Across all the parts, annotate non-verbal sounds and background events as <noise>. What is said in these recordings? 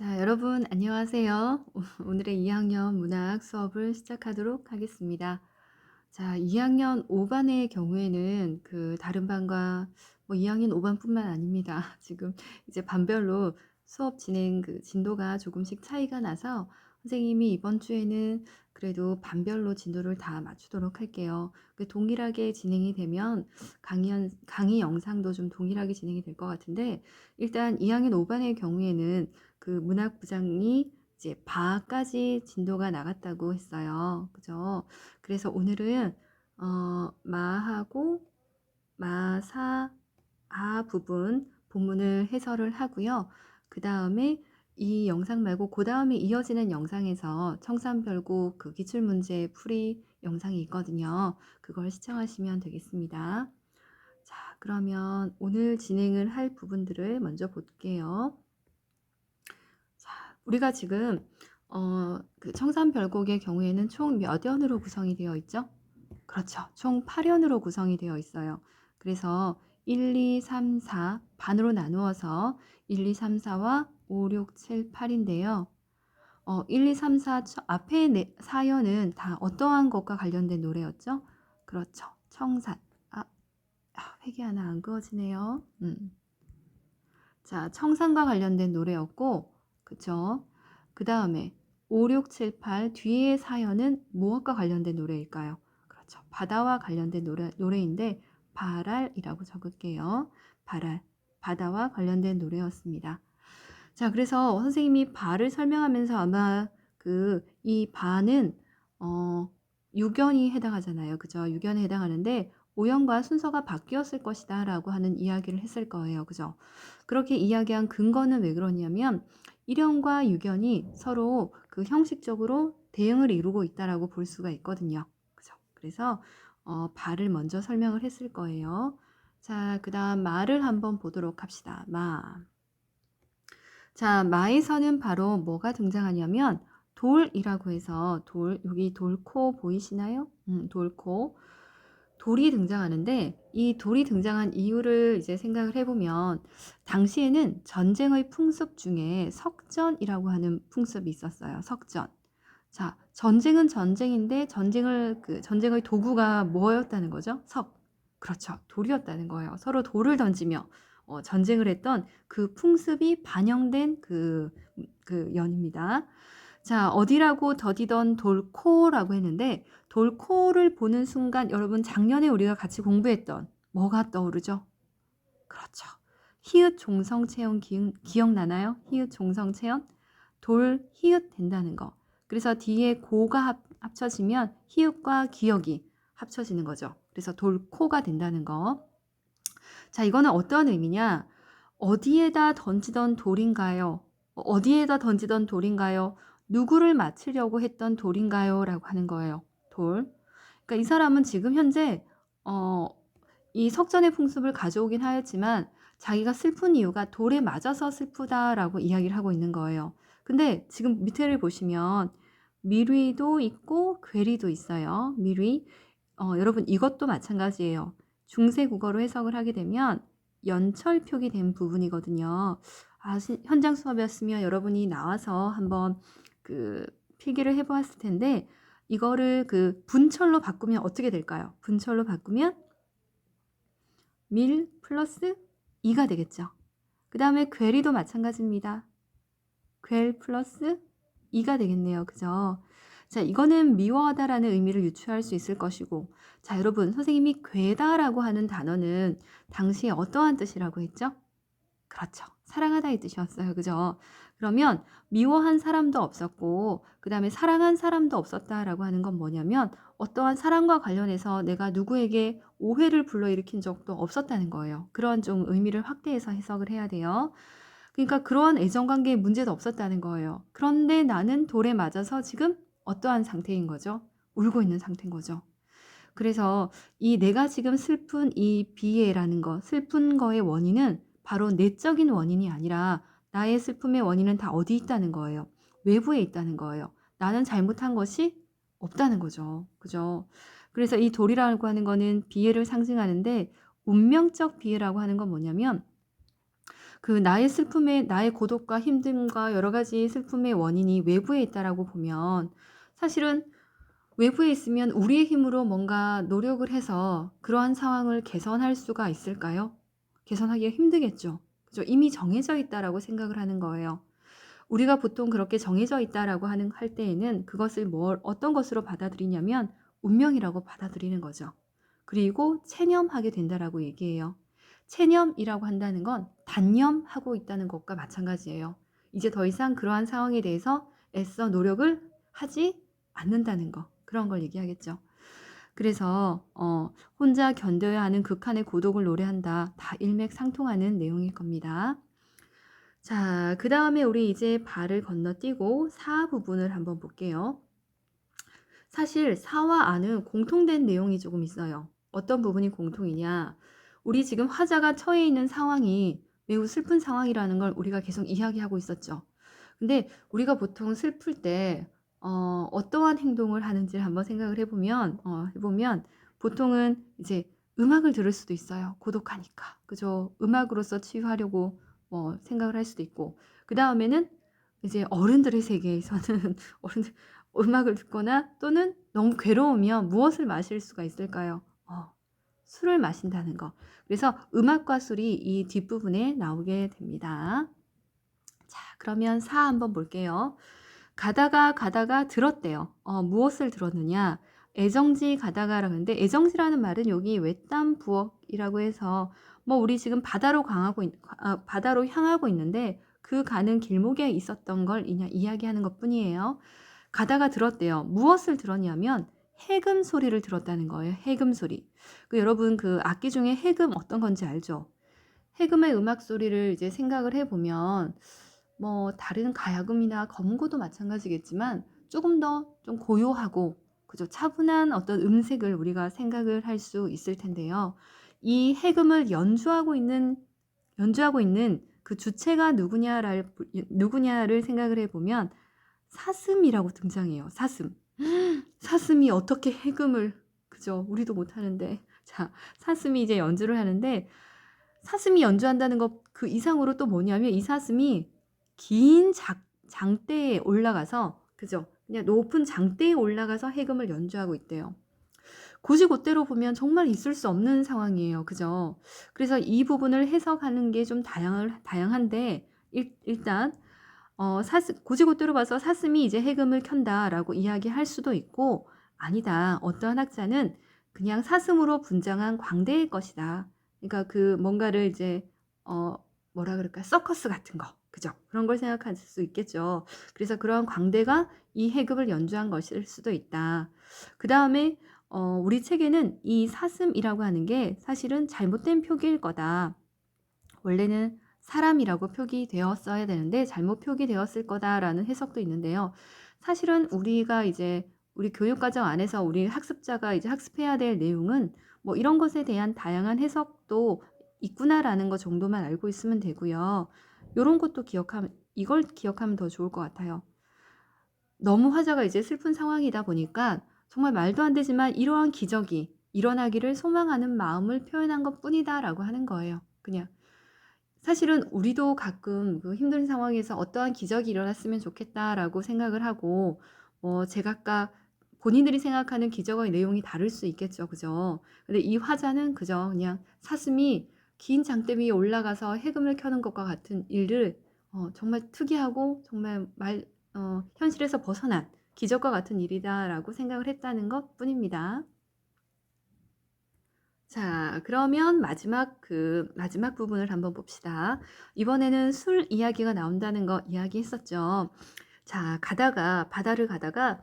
자, 여러분 안녕하세요. <laughs> 오늘의 2학년 문학 수업을 시작하도록 하겠습니다. 자, 2학년 5반의 경우에는 그 다른 반과 뭐 2학년 5반뿐만 아닙니다. <laughs> 지금 이제 반별로 수업 진행 그 진도가 조금씩 차이가 나서 선생님이 이번 주에는 그래도 반별로 진도를 다 맞추도록 할게요. 그 동일하게 진행이 되면 강의, 강의 영상도 좀 동일하게 진행이 될 것 같은데 일단 2학년 5반의 경우에는 그 문학 부장이 이제 바까지 진도가 나갔다고 했어요. 그죠? 그래서 오늘은 어, 마하고 마사 아 부분 본문을 해설을 하고요. 그 다음에 이 영상 말고 그 다음에 이어지는 영상에서 청산별고 그 기출문제 풀이 영상이 있거든요. 그걸 시청하시면 되겠습니다. 자, 그러면 오늘 진행을 할 부분들을 먼저 볼게요. 자, 우리가 지금 어, 그 청산별곡의 경우에는 총 몇 연으로 구성이 되어 있죠? 그렇죠. 총 8연으로 구성이 되어 있어요. 그래서 1, 2, 3, 4 반으로 나누어서 1, 2, 3, 4와 5, 6, 7, 8인데요. 어, 1, 2, 3, 4 앞에 네, 사연은 다 어떠한 것과 관련된 노래였죠? 그렇죠. 청산. 아, 아 회기 하나 안 그어지네요. 음. 자, 청산과 관련된 노래였고, 그쵸? 그 다음에 5, 6, 7, 8 뒤의 사연은 무엇과 관련된 노래일까요? 그렇죠. 바다와 관련된 노래, 노래인데 바랄이라고 적을게요. 바랄. 바다와 관련된 노래였습니다. 자, 그래서 선생님이 바를 설명하면서 아마 그 이 바는 어 유견이 해당하잖아요. 그죠? 유견에 해당하는데 오형과 순서가 바뀌었을 것이다 라고 하는 이야기를 했을 거예요. 그죠? 그렇게 이야기한 근거는 왜 그러냐면 일형과 유견이 서로 그 형식적으로 대응을 이루고 있다라고 볼 수가 있거든요. 그죠? 그래서 어, 발을 먼저 설명을 했을 거예요. 자, 그 다음 말을 한번 보도록 합시다. 마. 자, 마에서는 바로 뭐가 등장하냐면 돌이라고 해서 돌, 여기 돌코 보이시나요? 음, 돌코. 돌이 등장하는데 이 돌이 등장한 이유를 이제 생각을 해보면 당시에는 전쟁의 풍습 중에 석전이라고 하는 풍습이 있었어요. 석전. 자, 전쟁은 전쟁인데 전쟁을 그 전쟁의 도구가 뭐였다는 거죠? 석. 그렇죠. 돌이었다는 거예요. 서로 돌을 던지며 어, 전쟁을 했던 그 풍습이 반영된 그, 그 연입니다. 자, 어디라고 더디던 돌코라고 했는데 돌코를 보는 순간 여러분 작년에 우리가 같이 공부했던 뭐가 떠오르죠? 그렇죠. 히읗 종성 체험 기억, 나나요? 히읗 종성 체험? 돌 히읗 된다는 거. 그래서 뒤에 고가 합, 합쳐지면 히읗과 기억이 합쳐지는 거죠. 그래서 돌코가 된다는 거. 자, 이거는 어떠한 의미냐? 어디에다 던지던 돌인가요? 어디에다 던지던 돌인가요? 누구를 맞추려고 했던 돌인가요? 라고 하는 거예요. 돌. 그러니까 이 사람은 지금 현재 어, 이 석전의 풍습을 가져오긴 하였지만 자기가 슬픈 이유가 돌에 맞아서 슬프다라고 이야기를 하고 있는 거예요. 근데 지금 밑에를 보시면 미리도 있고 괴리도 있어요. 미리. 어, 여러분 이것도 마찬가지예요. 중세 국어로 해석을 하게 되면 연철 표기된 부분이거든요. 아, 현장 수업이었으면 여러분이 나와서 한번 그 필기를 해보았을 텐데 이거를 그 분철로 바꾸면 어떻게 될까요? 분철로 바꾸면 밀 플러스 2가 되겠죠. 그 다음에 괴리도 마찬가지입니다. 괴 플러스 2가 되겠네요. 그죠? 자, 이거는 미워하다라는 의미를 유추할 수 있을 것이고, 자, 여러분, 선생님이 괴다라고 하는 단어는 당시에 어떠한 뜻이라고 했죠? 그렇죠. 사랑하다 이 뜻이었어요. 그죠? 그러면 미워한 사람도 없었고 그 다음에 사랑한 사람도 없었다라고 하는 건 뭐냐면 어떠한 사랑과 관련해서 내가 누구에게 오해를 불러일으킨 적도 없었다는 거예요. 그런 좀 의미를 확대해서 해석을 해야 돼요. 그러니까 그러한 애정관계에 문제도 없었다는 거예요. 그런데 나는 돌에 맞아서 지금 어떠한 상태인 거죠? 울고 있는 상태인 거죠. 그래서 이 내가 지금 슬픈 이 비애라는 거, 슬픈 거의 원인은 바로 내적인 원인이 아니라 나의 슬픔의 원인은 다 어디 있다는 거예요. 외부에 있다는 거예요. 나는 잘못한 것이 없다는 거죠. 그죠? 그래서 이 돌이라고 하는 거는 비애를 상징하는데 운명적 비애라고 하는 건 뭐냐면 그 나의 슬픔의 나의 고독과 힘듦과 여러 가지 슬픔의 원인이 외부에 있다라고 보면 사실은 외부에 있으면 우리의 힘으로 뭔가 노력을 해서 그러한 상황을 개선할 수가 있을까요? 개선하기가 힘들겠죠. 그죠? 이미 정해져 있다라고 생각을 하는 거예요. 우리가 보통 그렇게 정해져 있다라고 하는 할 때에는 그것을 뭘 어떤 것으로 받아들이냐면 운명이라고 받아들이는 거죠. 그리고 체념하게 된다라고 얘기해요. 체념이라고 한다는 건 단념하고 있다는 것과 마찬가지예요. 이제 더 이상 그러한 상황에 대해서 애써 노력을 하지 않는다는 거. 그런 걸 얘기하겠죠. 그래서 어, 혼자 견뎌야 하는 극한의 고독을 노래한다. 다 일맥상통하는 내용일 겁니다. 자, 그 다음에 우리 이제 발을 건너뛰고 사 부분을 한번 볼게요. 사실 사와 아는 공통된 내용이 조금 있어요. 어떤 부분이 공통이냐? 우리 지금 화자가 처해 있는 상황이 매우 슬픈 상황이라는 걸 우리가 계속 이야기하고 있었죠. 근데 우리가 보통 슬플 때 어, 어떠한 행동을 하는지를 한번 생각을 해보면 어, 해보면 보통은 이제 음악을 들을 수도 있어요. 고독하니까. 그죠? 음악으로서 치유하려고 뭐 생각을 할 수도 있고. 그 다음에는 이제 어른들의 세계에서는 <laughs> 어른들 음악을 듣거나 또는 너무 괴로우면 무엇을 마실 수가 있을까요? 어, 술을 마신다는 거. 그래서 음악과 술이 이 뒷부분에 나오게 됩니다. 자, 그러면 사 한번 볼게요. 가다가 가다가 들었대요. 어, 무엇을 들었느냐? 애정지 가다가라는데 애정지라는 말은 여기 외딴 부엌이라고 해서 뭐 우리 지금 바다로 강하고 있, 아, 바다로 향하고 있는데 그 가는 길목에 있었던 걸 이야기하는 것뿐이에요. 가다가 들었대요. 무엇을 들었냐면 해금 소리를 들었다는 거예요. 해금 소리. 그 여러분 그 악기 중에 해금 어떤 건지 알죠? 해금의 음악 소리를 이제 생각을 해보면 뭐 다른 가야금이나 검고도 마찬가지겠지만 조금 더 좀 고요하고 그죠 차분한 어떤 음색을 우리가 생각을 할 수 있을 텐데요. 이 해금을 연주하고 있는 연주하고 있는 그 주체가 누구냐를 누구냐를 생각을 해보면 사슴이라고 등장해요. 사슴. 사슴이 어떻게 해금을 그죠? 우리도 못 하는데 자 사슴이 이제 연주를 하는데 사슴이 연주한다는 것 그 이상으로 또 뭐냐면 이 사슴이 긴 작, 장대에 올라가서 그죠? 그냥 높은 장대에 올라가서 해금을 연주하고 있대요. 고지고대로 보면 정말 있을 수 없는 상황이에요. 그죠? 그래서 이 부분을 해석하는 게 좀 다양한데 일, 일단 어, 사스, 고지고대로 봐서 사슴이 이제 해금을 켠다라고 이야기할 수도 있고 아니다. 어떠한 학자는 그냥 사슴으로 분장한 광대일 것이다. 그러니까 그 뭔가를 이제 어 뭐라 그럴까 서커스 같은 거 그죠? 그런 걸 생각할 수 있겠죠. 그래서 그러한 광대가 이 해급을 연주한 것일 수도 있다. 그 다음에 어, 우리 책에는 이 사슴이라고 하는 게 사실은 잘못된 표기일 거다. 원래는 사람이라고 표기되었어야 되는데 잘못 표기되었을 거다라는 해석도 있는데요. 사실은 우리가 이제 우리 교육과정 안에서 우리 학습자가 이제 학습해야 될 내용은 뭐 이런 것에 대한 다양한 해석도 있구나라는 것 정도만 알고 있으면 되고요. 이런 것도 기억하면 이걸 기억하면 더 좋을 것 같아요. 너무 화자가 이제 슬픈 상황이다 보니까 정말 말도 안 되지만 이러한 기적이 일어나기를 소망하는 마음을 표현한 것 뿐이다라고 하는 거예요. 그냥 사실은 우리도 가끔 그 힘든 상황에서 어떠한 기적이 일어났으면 좋겠다라고 생각을 하고 뭐 제각각 본인들이 생각하는 기적의 내용이 다를 수 있겠죠. 그죠? 근데 이 화자는 그저 그냥 사슴이 긴 장대 위에 올라가서 해금을 켜는 것과 같은 일을 어, 정말 특이하고 정말 말 어, 현실에서 벗어난 기적과 같은 일이다라고 생각을 했다는 것 뿐입니다. 자, 그러면 마지막 그 마지막 부분을 한번 봅시다. 이번에는 술 이야기가 나온다는 거 이야기했었죠. 자, 가다가 바다를 가다가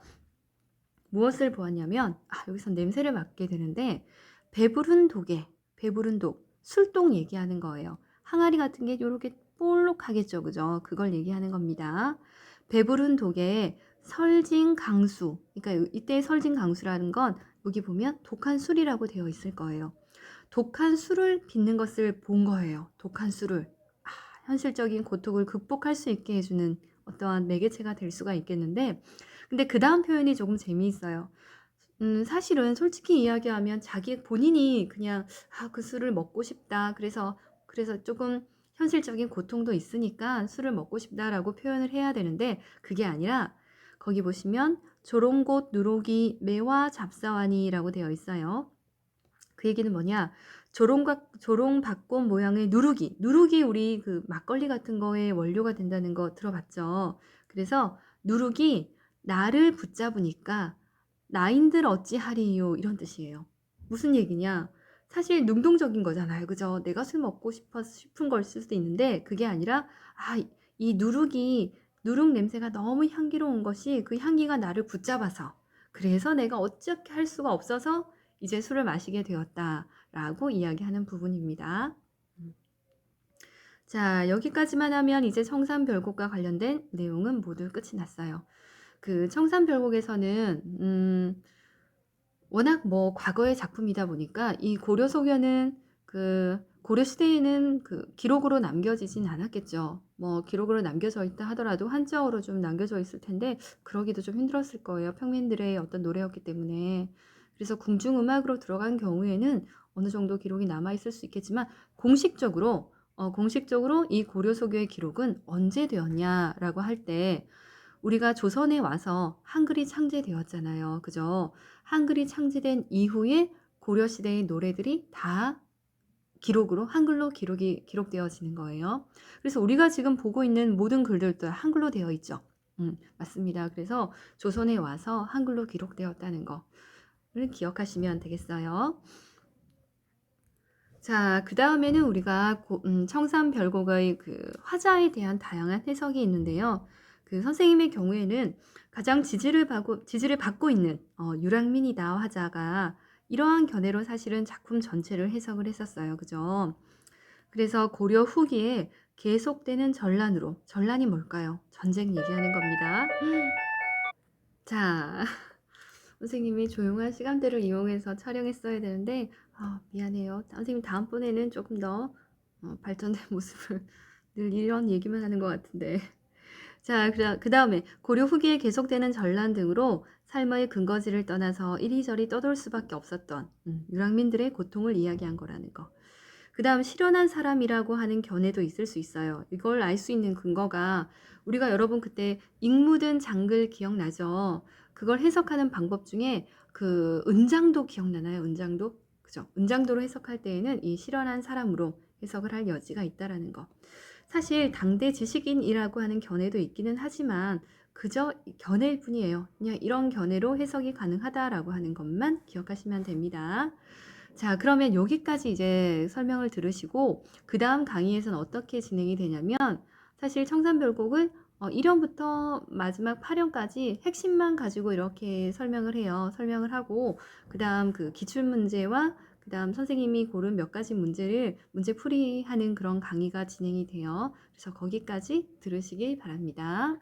무엇을 보았냐면 아, 여기서 냄새를 맡게 되는데 배부른 독에 배부른 독 술독 얘기하는 거예요. 항아리 같은 게 이렇게 볼록하겠죠. 그죠? 그걸 얘기하는 겁니다. 배부른 독에 설진 강수. 그러니까 이때 설진 강수라는 건 여기 보면 독한 술이라고 되어 있을 거예요. 독한 술을 빚는 것을 본 거예요. 독한 술을. 아, 현실적인 고통을 극복할 수 있게 해주는 어떠한 매개체가 될 수가 있겠는데, 근데 그 다음 표현이 조금 재미있어요. 음 사실은 솔직히 이야기하면 자기 본인이 그냥 '아 그 술을 먹고 싶다. 그래서 그래서 조금 현실적인 고통도 있으니까 술을 먹고 싶다라고 표현을 해야 되는데 그게 아니라 거기 보시면 조롱곳 누룩이 매와 잡사와니라고 되어 있어요. 그 얘기는 뭐냐? 조롱각 조롱박꽃 모양의 누룩이 누룩이 우리 그 막걸리 같은 거에 원료가 된다는 거 들어봤죠? 그래서 누룩이 나를 붙잡으니까 나인들 어찌하리요 이런 뜻이에요. 무슨 얘기냐? 사실 능동적인 거잖아요. 그죠? 내가 술 먹고 싶어 싶은 걸 수도 있는데 그게 아니라 아, 이 누룩이 누룩 냄새가 너무 향기로운 것이 그 향기가 나를 붙잡아서 그래서 내가 어떻게 할 수가 없어서 이제 술을 마시게 되었다라고 이야기하는 부분입니다. 음. 자, 여기까지만 하면 이제 청산별곡과 관련된 내용은 모두 끝이 났어요. 그 청산별곡에서는 음, 워낙 뭐 과거의 작품이다 보니까 이 고려 소견은 그 고려 시대에는 그 기록으로 남겨지진 않았겠죠. 뭐 기록으로 남겨져 있다 하더라도 한자어로 좀 남겨져 있을 텐데 그러기도 좀 힘들었을 거예요. 평민들의 어떤 노래였기 때문에. 그래서 궁중 음악으로 들어간 경우에는 어느 정도 기록이 남아 있을 수 있겠지만 공식적으로 어, 공식적으로 이 고려 소교의 기록은 언제 되었냐라고 할 때 우리가 조선에 와서 한글이 창제되었잖아요. 그죠? 한글이 창제된 이후에 고려 시대의 노래들이 다 기록으로 한글로 기록이 기록되어지는 거예요. 그래서 우리가 지금 보고 있는 모든 글들도 한글로 되어 있죠. 음, 맞습니다. 그래서 조선에 와서 한글로 기록되었다는 거를 기억하시면 되겠어요. 자, 그 다음에는 우리가 고, 음, 청산별곡의 그 화자에 대한 다양한 해석이 있는데요. 그 선생님의 경우에는 가장 지지를 받고, 지지를 받고 있는 어, 유랑민이다 화자가 이러한 견해로 사실은 작품 전체를 해석을 했었어요. 그죠? 그래서 고려 후기에 계속되는 전란으로 전란이 뭘까요? 전쟁 얘기하는 겁니다. 자, <laughs> 선생님이 조용한 시간대를 이용해서 촬영했어야 되는데 아, 미안해요. 선생님 다음번에는 조금 더 어, 발전된 <laughs> 모습을 늘 이런 얘기만 하는 것 같은데. 자, 그 다음에 고려 후기에 계속되는 전란 등으로 삶의 근거지를 떠나서 이리저리 떠돌 수밖에 없었던 음, 유랑민들의 고통을 이야기한 거라는 거. 그 다음 실현한 사람이라고 하는 견해도 있을 수 있어요. 이걸 알 수 있는 근거가 우리가 여러분 그때 익묻은 장글 기억나죠? 그걸 해석하는 방법 중에 그 은장도 기억나나요? 은장도? 그죠? 은장도로 해석할 때에는 이 실현한 사람으로 해석을 할 여지가 있다라는 거. 사실 당대 지식인이라고 하는 견해도 있기는 하지만 그저 견해일 뿐이에요. 그냥 이런 견해로 해석이 가능하다라고 하는 것만 기억하시면 됩니다. 자, 그러면 여기까지 이제 설명을 들으시고 그 다음 강의에서는 어떻게 진행이 되냐면 사실 청산별곡을 어, 1형부터 마지막 8형까지 핵심만 가지고 이렇게 설명을 해요. 설명을 하고 그 다음 그 기출 문제와 그 다음 선생님이 고른 몇 가지 문제를 문제 풀이하는 그런 강의가 진행이 돼요. 그래서 거기까지 들으시기 바랍니다.